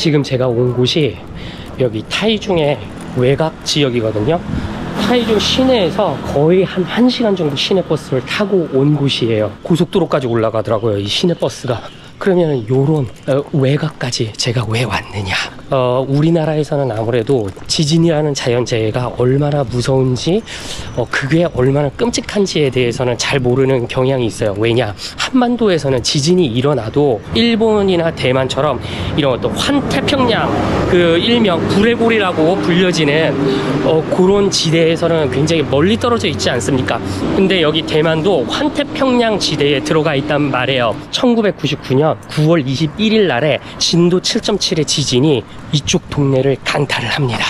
지금 제가 온 곳이 여기 타이중의 외곽 지역이거든요. 타이중 시내에서 거의 한 1시간 정도 시내버스를 타고 온 곳이에요. 고속도로까지 올라가더라고요, 이 시내버스가. 그러면 요런 어, 외곽까지 제가 왜 왔느냐? 어, 우리나라에서는 아무래도 지진이라는 자연재해가 얼마나 무서운지, 어, 그게 얼마나 끔찍한지에 대해서는 잘 모르는 경향이 있어요. 왜냐? 한반도에서는 지진이 일어나도 일본이나 대만처럼 이런 어떤 환태평양, 그 일명 구레고리라고 불려지는 어, 그런 지대에서는 굉장히 멀리 떨어져 있지 않습니까? 근데 여기 대만도 환태평양 지대에 들어가 있단 말이에요. 1999년 9월 21일 날에 진도 7.7의 지진이 이쪽 동네를 강타를 합니다.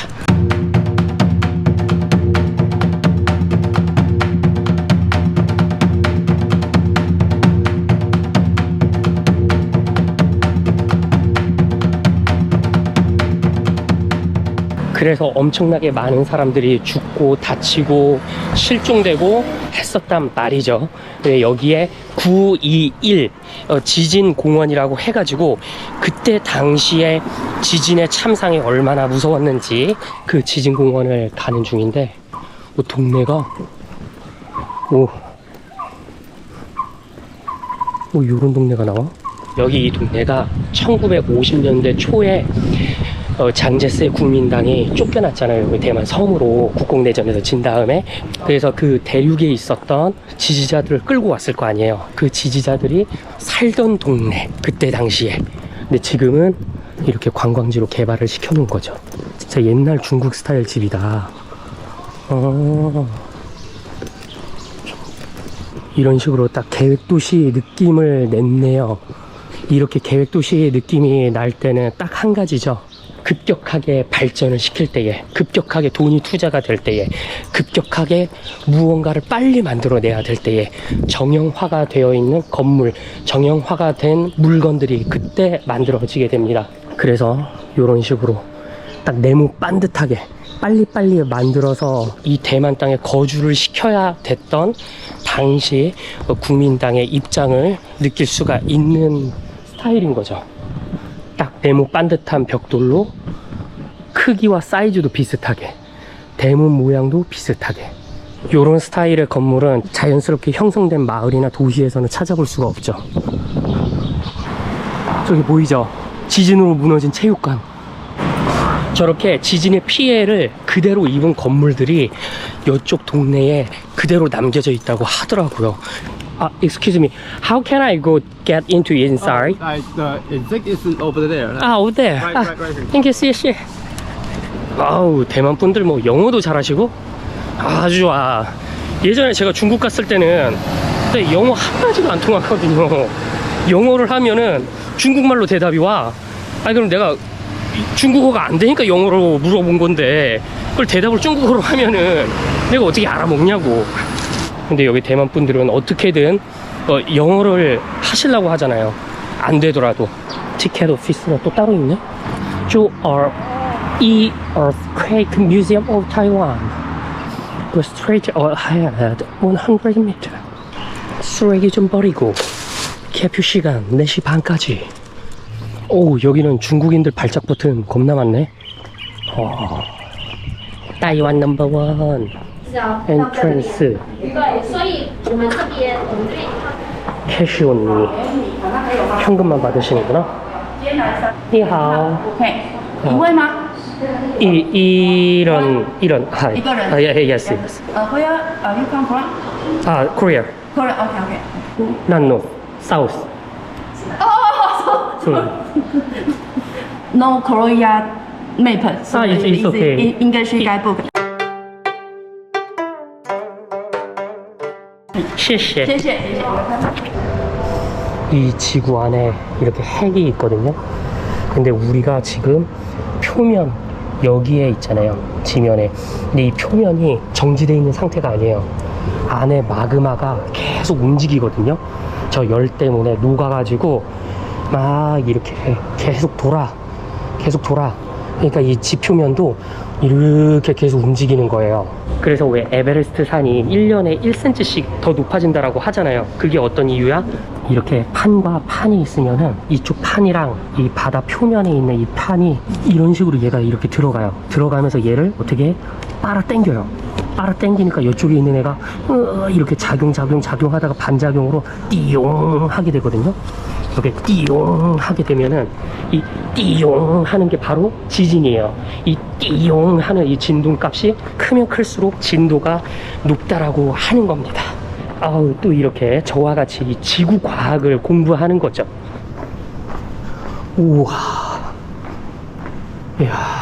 그래서 엄청나게 많은 사람들이 죽고 다치고 실종되고 했었단 말이죠. 네, 여기에 921 어, 지진 공원이라고 해가지고 그때 당시에 지진의 참상이 얼마나 무서웠는지 그 지진 공원을 가는 중인데 뭐 동네가 오, 뭐 요런 동네가 나와? 여기 이 동네가 1950년대 초에 어, 장제스 국민당이 쫓겨났잖아요. 여기 대만 섬으로 국공내전에서 진 다음에. 그래서 그 대륙에 있었던 지지자들을 끌고 왔을 거 아니에요. 그 지지자들이 살던 동네, 그때 당시에. 근데 지금은 이렇게 관광지로 개발을 시켜놓은 거죠. 진짜 옛날 중국 스타일 집이다. 어. 이런 식으로 딱 계획도시 느낌을 냈네요. 이렇게 계획도시의 느낌이 날 때는 딱 한 가지죠. 급격하게 발전을 시킬 때에, 급격하게 돈이 투자가 될 때에, 급격하게 무언가를 빨리 만들어내야 될 때에, 정형화가 되어 있는 건물, 정형화가 된 물건들이 그때 만들어지게 됩니다. 그래서 이런 식으로 딱 네모 반듯하게 빨리빨리 만들어서 이 대만 땅에 거주를 시켜야 됐던 당시 국민당의 입장을 느낄 수가 있는 스타일인 거죠. 딱 네모 반듯한 벽돌로 크기와 사이즈도 비슷하게 대문 모양도 비슷하게 요런 스타일의 건물은 자연스럽게 형성된 마을이나 도시에서는 찾아볼 수가 없죠. 저기 보이죠? 지진으로 무너진 체육관. 저렇게 지진의 피해를 그대로 입은 건물들이 이쪽 동네에 그대로 남겨져 있다고 하더라고요. 아, excuse me. How can I go get into inside? Oh, like the exit is over there. 아, over there. Right, 아, right, right here. thank you, see, see. 아우, 대만 분들 뭐 영어도 잘하시고 아주 좋아. 예전에 제가 중국 갔을 때는 근데 영어 한 마디도 안 통하거든요. 영어를 하면은 중국말로 대답이 와. 아니 그럼 내가 이- 중국어가 안 되니까 영어로 물어본 건데 그걸 대답을 중국어로 하면은 내가 어떻게 알아먹냐고. 근데 여기 대만 분들은 어떻게든 어, 영어를 하시려고 하잖아요. 안 되더라도 티켓 오피스가 또 따로 있네. 조 어, E Earthquake Museum of Taiwan. Go straight ahead 100 meter. 쓰레기 좀 버리고 개표 시간 4시 반까지. 오 여기는 중국인들 발작 버튼 겁나 많네. 어. 타이완 넘버원 是啊，票在这边 엔트런스 对，所以我们这边我们这里 캐시 온리 현금만 받으시는구나. 你好.嘿，一位吗？ 이 이런 이런 하이. 이거는? 아, 예, 예, yes, yes. Uh, where are you come from? 아, Korea. Korea. Okay, okay. Not north, south. 음. No Korea map. So Ah, it's- it's okay. in English guidebook. 谢谢.谢谢，谢谢。 이 지구 안에 이렇게 핵이 있거든요. 근데 우리가 지금 표면 여기에 있잖아요. 지면에. 근데 이 표면이 정지되어 있는 상태가 아니에요. 안에 마그마가 계속 움직이거든요. 저 열 때문에 녹아가지고 막 이렇게 계속 돌아. 계속 돌아. 그러니까 이 지표면도 이렇게 계속 움직이는 거예요. 그래서 왜 에베레스트 산이 1년에 1cm씩 더 높아진다라고 하잖아요. 그게 어떤 이유야? 이렇게 판과 판이 있으면은 이쪽 판이랑 이 바다 표면에 있는 이 판이 이런 식으로 얘가 이렇게 들어가요. 들어가면서 얘를 어떻게 빨아 당겨요. 빨아 당기니까 이쪽에 있는 애가 으 이렇게 작용 작용 작용하다가 반작용으로 띠용 하게 되거든요. 이렇게 띠용 하게 되면은 이 띠용 하는 게 바로 지진이에요. 이 띠용 하는 이 진동 값이 크면 클수록 진도가 높다라고 하는 겁니다. 아우 또 이렇게 저와 같이 이 지구 과학을 공부하는 거죠. 우와. 이야.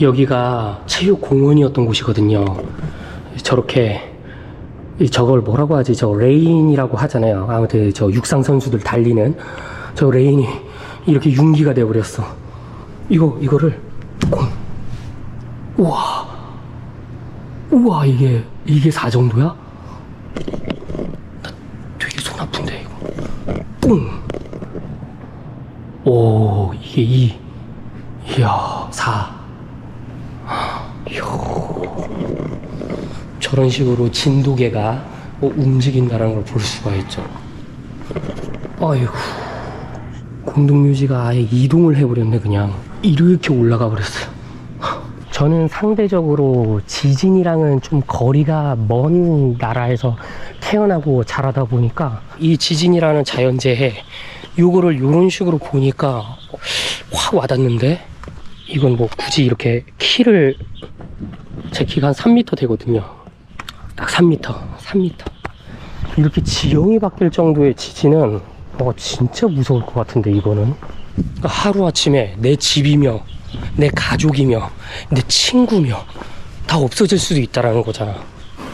여기가 체육공원이었던 곳이거든요. 저렇게 이 저걸 뭐라고 하지? 저 레인이라고 하잖아요. 아무튼 저 육상 선수들 달리는 저 레인이 이렇게 융기가 돼 버렸어. 이거 이거를 공. 우와. 우와 이게 이게 4 정도야? 나 되게 손 아픈데 이거. 뿡. 오 이게 2. 이야 4. 이야. 저런 식으로 진도계가 뭐 움직인다는 걸 볼 수가 있죠. 아이고. 공동묘지가 아예 이동을 해버렸네, 그냥. 이렇게 올라가 버렸어요. 저는 상대적으로 지진이랑은 좀 거리가 먼 나라에서 태어나고 자라다 보니까 이 지진이라는 자연재해 요거를 요런 식으로 보니까 확 와닿는데 이건 뭐 굳이 이렇게 키를 제 키가 한 3m 되거든요. 딱 3m, 3m. 이렇게 지형이 바뀔 정도의 지진은 어, 진짜 무서울 것 같은데 이거는? 그러니까 하루아침에 내 집이며 내 가족이며 내 친구며 다 없어질 수도 있다라는 거잖아.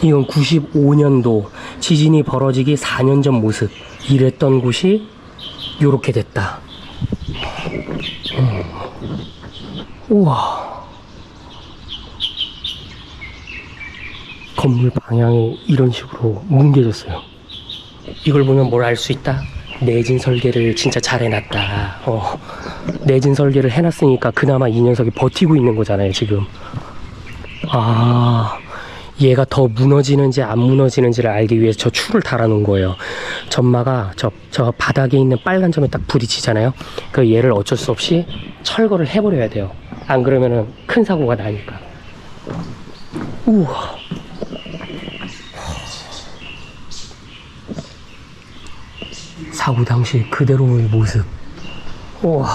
이건 95년도 지진이 벌어지기 4년 전 모습. 이랬던 곳이 요렇게 됐다. 음. 우와 건물 방향이 이런 식으로 뭉개졌어요. 이걸 보면 뭘 알 수 있다? 내진 설계를 진짜 잘 해놨다. 어, 내진 설계를 해놨으니까 그나마 이 녀석이 버티고 있는 거잖아요, 지금. 아, 얘가 더 무너지는지 안 무너지는지를 알기 위해서 저 추를 달아놓은 거예요. 전마가 저, 저 바닥에 있는 빨간 점에 딱 부딪히잖아요. 그 얘를 어쩔 수 없이 철거를 해버려야 돼요. 안 그러면은 큰 사고가 나니까. 우와. 사고 당시 그대로의 모습. 우와.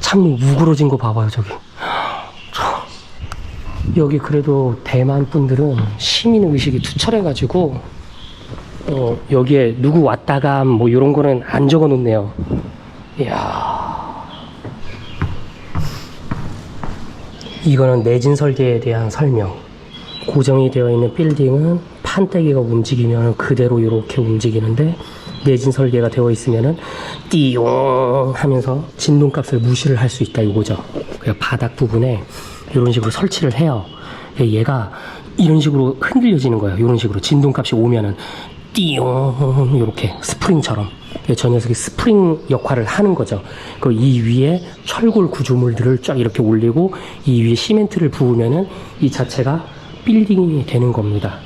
창문 우그러진 거 봐봐요, 저기. 저. 여기 그래도 대만 분들은 시민 의식이 투철해가지고, 어, 여기에 누구 왔다가 뭐 이런 거는 안 적어 놓네요. 이야. 이거는 내진 설계에 대한 설명. 고정이 되어 있는 빌딩은 판때기가 움직이면 그대로 이렇게 움직이는데 내진 설계가 되어 있으면은 띠용 하면서 진동값을 무시를 할 수 있다 이거죠. 그냥 바닥 부분에 이런 식으로 설치를 해요. 얘가 이런 식으로 흔들려지는 거예요. 이런 식으로 진동값이 오면은 띠용 이렇게 스프링처럼 저 녀석이 스프링 역할을 하는 거죠. 그 이 위에 철골 구조물들을 쫙 이렇게 올리고 이 위에 시멘트를 부으면은 이 자체가 빌딩이 되는 겁니다.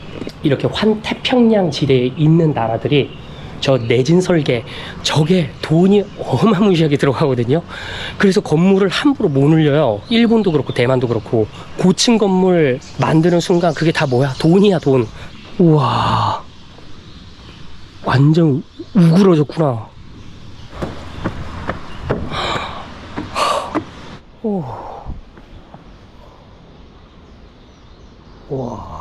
이렇게 환태평양 지대에 있는 나라들이 저 내진 설계 저게 돈이 어마무시하게 들어가거든요. 그래서 건물을 함부로 못 올려요. 일본도 그렇고 대만도 그렇고 고층 건물 만드는 순간 그게 다 뭐야? 돈이야 돈. 우와 완전 우그러졌구나. 오. 와.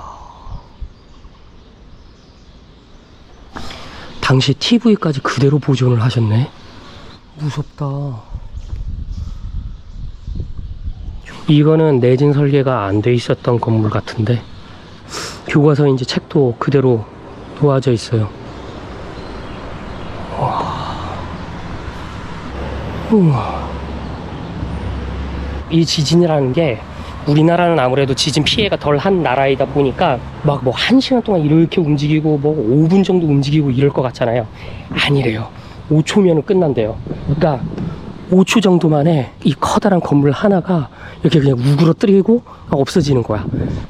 당시 TV까지 그대로 보존을 하셨네. 무섭다. 이거는 내진 설계가 안 돼 있었던 건물 같은데 교과서인지 책도 그대로 놓아져 있어요. 와. 우와. 이 지진이라는 게 우리나라는 아무래도 지진 피해가 덜 한 나라이다 보니까 막 뭐 한 시간 동안 이렇게 움직이고 뭐 5분 정도 움직이고 이럴 것 같잖아요. 아니래요. 5초면은 끝난대요. 그러니까 5초 정도 만에 이 커다란 건물 하나가 이렇게 그냥 우그러뜨리고 없어지는 거야.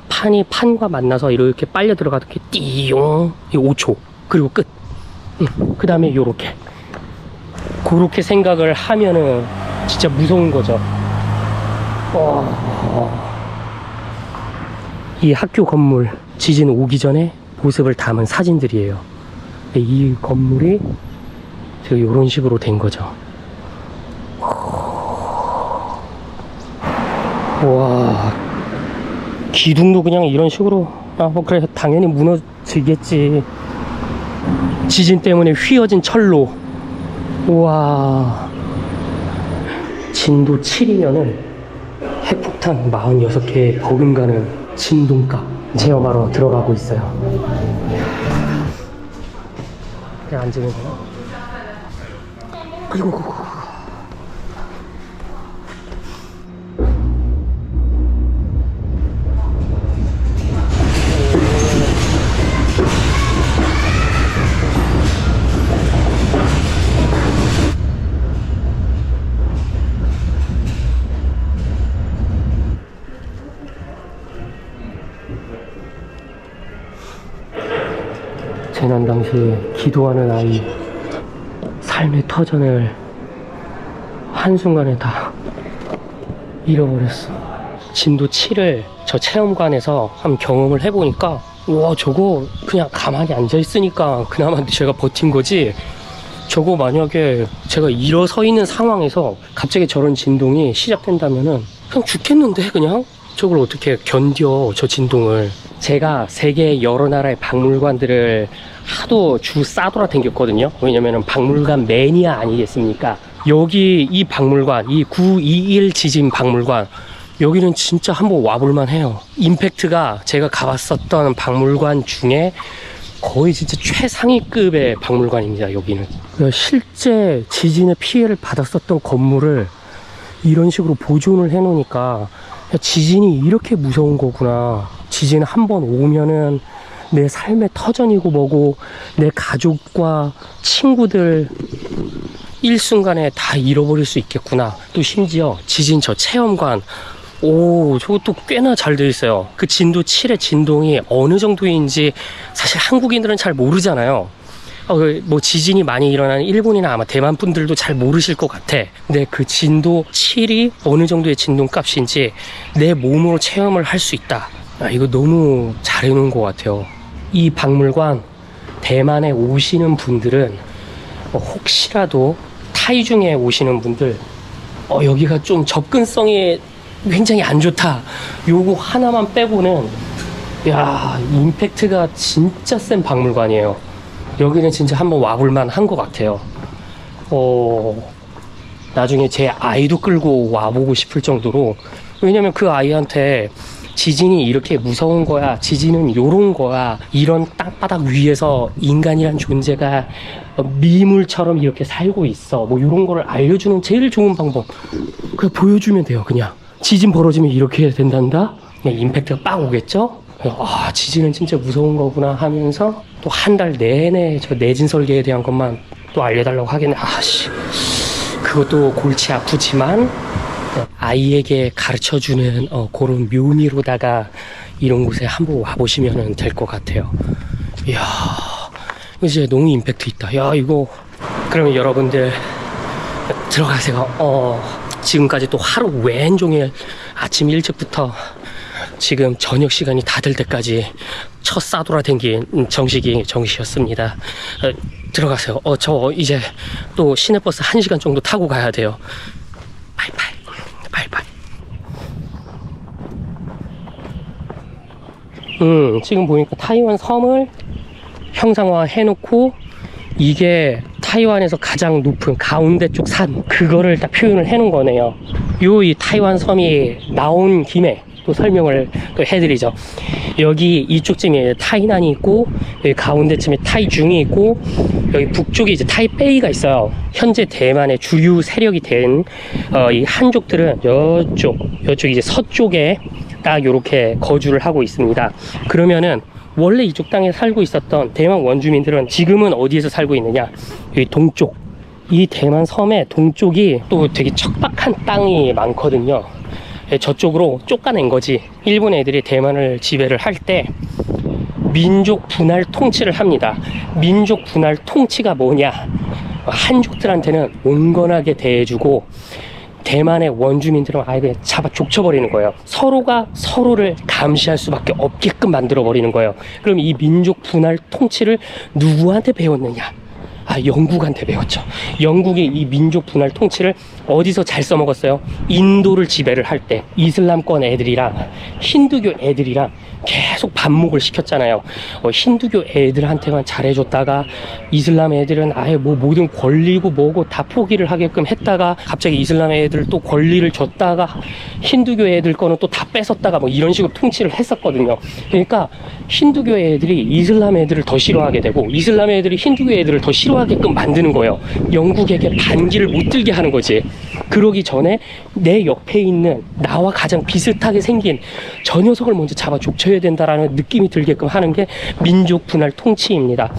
판이 판과 만나서 이렇게 빨려 들어가도 띠용 이 5초 그리고 끝. 그 다음에 요렇게 그렇게 생각을 하면은 진짜 무서운 거죠. 어... 이 학교 건물 지진 오기 전에 모습을 담은 사진들이에요. 이 건물이 지금 이런 식으로 된 거죠. 와 기둥도 그냥 이런 식으로 아 뭐 그래 당연히 무너지겠지. 지진 때문에 휘어진 철로. 우와 진도 7이면은 핵폭탄 46개 버금가는 진동값 체험하러 들어가고 있어요. 그냥 앉으면 되나? 아이고, 아이고, 당시 기도하는 아이 삶의 터전을 한순간에 다 잃어버렸어. 진도 7을 저 체험관에서 한번 경험을 해보니까 와 저거 그냥 가만히 앉아있으니까 그나마 제가 버틴 거지. 저거 만약에 제가 일어서 있는 상황에서 갑자기 저런 진동이 시작된다면은 그냥 죽겠는데 그냥? 저걸 어떻게 견뎌 저 진동을? 제가 세계 여러 나라의 박물관들을 하도 주 싸돌아 댕겼거든요. 왜냐면은 박물관 매니아 아니겠습니까? 여기 이 박물관 이 921 지진 박물관 여기는 진짜 한번 와볼만 해요. 임팩트가 제가 가봤었던 박물관 중에 거의 진짜 최상위급의 박물관입니다 여기는. 실제 지진의 피해를 받았었던 건물을 이런 식으로 보존을 해 놓으니까 야, 지진이 이렇게 무서운 거구나. 지진 한 번 오면은 내 삶의 터전이고 뭐고 내 가족과 친구들 일순간에 다 잃어버릴 수 있겠구나 또 심지어 지진 저 체험관 오, 저것도 꽤나 잘 돼 있어요. 그 진도 7의 진동이 어느 정도인지 사실 한국인들은 잘 모르잖아요. 어, 그뭐 지진이 많이 일어나는 일본이나 아마 대만 분들도 잘 모르실 것 같아. 근데 그 진도 7이 어느 정도의 진동 값인지 내 몸으로 체험을 할 수 있다. 아, 이거 너무 잘 해놓은 것 같아요. 이 박물관 대만에 오시는 분들은 어, 혹시라도 타이 중에 오시는 분들 어, 여기가 좀 접근성이 굉장히 안 좋다. 요거 하나만 빼고는 야 임팩트가 진짜 센 박물관이에요. 여기는 진짜 한번 와볼만 한 것 같아요. 어 나중에 제 아이도 끌고 와보고 싶을 정도로 왜냐면 그 아이한테 지진이 이렇게 무서운 거야 지진은 요런 거야 이런 땅바닥 위에서 인간이란 존재가 미물처럼 이렇게 살고 있어. 뭐 요런 거를 알려주는 제일 좋은 방법. 그냥 보여주면 돼요 그냥. 지진 벌어지면 이렇게 된단다? 그냥 임팩트가 빵 오겠죠? 아 지진은 진짜 무서운 거구나 하면서 또 한 달 내내 저 내진 설계에 대한 것만 또 알려달라고 하겠네. 아씨. 그것도 골치 아프지만 아이에게 가르쳐 주는 어, 그런 묘미로다가 이런 곳에 한번 와보시면 될 것 같아요. 이야, 진짜 너무 임팩트 있다. 야, 이거 그러면 여러분들 들어가세요. 어, 지금까지 또 하루 왼종일 아침 일찍부터 지금 저녁 시간이 다 될 때까지 첫 싸돌아 댕긴 정식이 정식이었습니다. 어, 들어가세요. 어, 저 이제 또 시내버스 1시간 정도 타고 가야 돼요. 바이바이. 바이바이. 음, 지금 보니까 타이완 섬을 형상화 해놓고 이게 타이완에서 가장 높은 가운데 쪽 산 그거를 딱 표현을 해놓은 거네요. 요 이 타이완 섬이 나온 김에 또 설명을 또 해드리죠. 여기 이쪽쯤에 타이난이 있고 여기 가운데쯤에 타이중이 있고 여기 북쪽에 이제 타이페이가 있어요. 현재 대만의 주류 세력이 된 어, 이 한족들은 여쪽 여쪽 이제 서쪽에 딱 이렇게 거주를 하고 있습니다. 그러면은 원래 이쪽 땅에 살고 있었던 대만 원주민들은 지금은 어디에서 살고 있느냐? 여기 동쪽 이 대만 섬의 동쪽이 또 되게 척박한 땅이 많거든요. 예, 저쪽으로 쫓아낸 거지. 일본 애들이 대만을 지배를 할 때 민족 분할 통치를 합니다. 민족 분할 통치가 뭐냐? 한족들한테는 온건하게 대해주고 대만의 원주민들은 아예 그냥 잡아 족쳐버리는 거예요. 서로가 서로를 감시할 수밖에 없게끔 만들어버리는 거예요. 그럼 이 민족 분할 통치를 누구한테 배웠느냐? 아, 영국한테 배웠죠. 영국이 이 민족 분할 통치를 어디서 잘 써먹었어요? 인도를 지배를 할 때 이슬람권 애들이랑 힌두교 애들이랑 계속 반목을 시켰잖아요. 어, 힌두교 애들한테만 잘해줬다가 이슬람 애들은 아예 뭐 모든 권리고 뭐고 다 포기를 하게끔 했다가 갑자기 이슬람 애들 또 권리를 줬다가 힌두교 애들 거는 또 다 뺏었다가 뭐 이런 식으로 통치를 했었거든요. 그러니까 힌두교 애들이 이슬람 애들을 더 싫어하게 되고 이슬람 애들이 힌두교 애들을 더 싫어하게끔 만드는 거예요. 영국에게 반기를 못 들게 하는 거지. 그러기 전에 내 옆에 있는 나와 가장 비슷하게 생긴 저 녀석을 먼저 잡아 족쳐 야 된다라는 느낌이 들게끔 하는 게 민족 분할 통치입니다.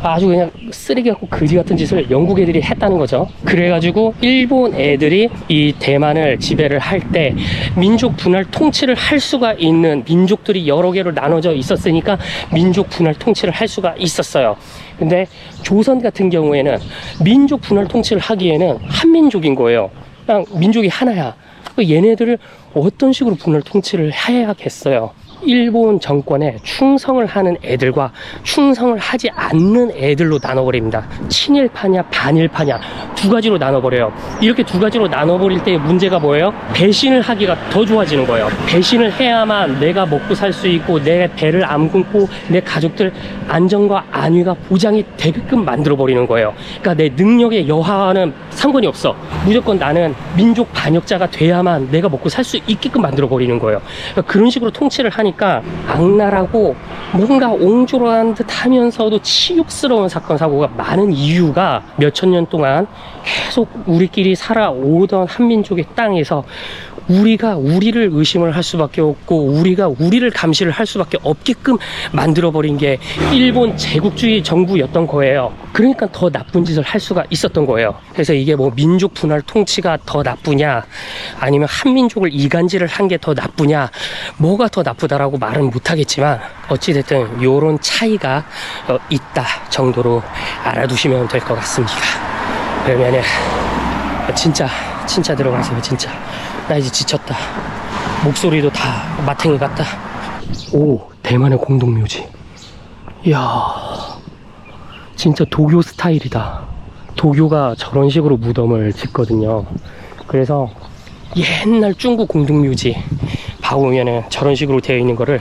아주 그냥 쓰레기 같고 거지 같은 짓을 영국 애들이 했다는 거죠. 그래가지고 일본 애들이 이 대만을 지배를 할 때 민족 분할 통치를 할 수가 있는 민족들이 여러 개로 나눠져 있었으니까 민족 분할 통치를 할 수가 있었어요. 근데 조선 같은 경우에는 민족 분할 통치를 하기에는 한민족인 거예요. 그냥 민족이 하나야. 그 얘네들을 어떤 식으로 분할 통치를 해야겠어요. 일본 정권에 충성을 하는 애들과 충성을 하지 않는 애들로 나눠버립니다. 친일파냐 반일파냐 두 가지로 나눠버려요. 이렇게 두 가지로 나눠버릴 때 문제가 뭐예요? 배신을 하기가 더 좋아지는 거예요. 배신을 해야만 내가 먹고 살 수 있고 내 배를 안 굶고 내 가족들 안전과 안위가 보장이 되게끔 만들어버리는 거예요. 그러니까 내 능력의 여하와는 상관이 없어. 무조건 나는 민족 반역자가 돼야만 내가 먹고 살 수 있게끔 만들어버리는 거예요. 그러니까 그런 식으로 통치를 하니까 악랄하고 뭔가 옹졸한 듯 하면서도 치욕스러운 사건, 사고가 많은 이유가 몇천 년 동안 계속 우리끼리 살아오던 한민족의 땅에서 우리가 우리를 의심을 할 수밖에 없고 우리가 우리를 감시를 할 수밖에 없게끔 만들어버린 게 일본 제국주의 정부였던 거예요. 그러니까 더 나쁜 짓을 할 수가 있었던 거예요. 그래서 이게 뭐 민족 분할 통치가 더 나쁘냐 아니면 한민족을 이간질을 한 게 더 나쁘냐 뭐가 더 나쁘다라고 말은 못하겠지만 어찌됐든 요런 차이가 어, 있다 정도로 알아두시면 될 것 같습니다. 그러면은 진짜 진짜 들어가세요 진짜. 나 이제 지쳤다. 목소리도 다 마탱이 같다. 오 대만의 공동묘지. 이야 진짜 도교 스타일이다. 도교가 저런 식으로 무덤을 짓거든요. 그래서 옛날 중국 공동묘지 봐보면은 저런 식으로 되어 있는 거를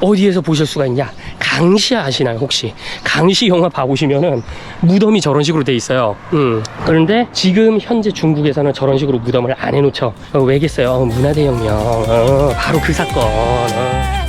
어디에서 보실 수가 있냐? 강시 아시나요 혹시? 강시 영화 봐보시면은 무덤이 저런 식으로 돼 있어요. 음. 그런데 지금 현재 중국에서는 저런 식으로 무덤을 안 해놓죠. 어, 왜겠어요? 어, 문화대혁명. 어, 바로 그 사건. 어.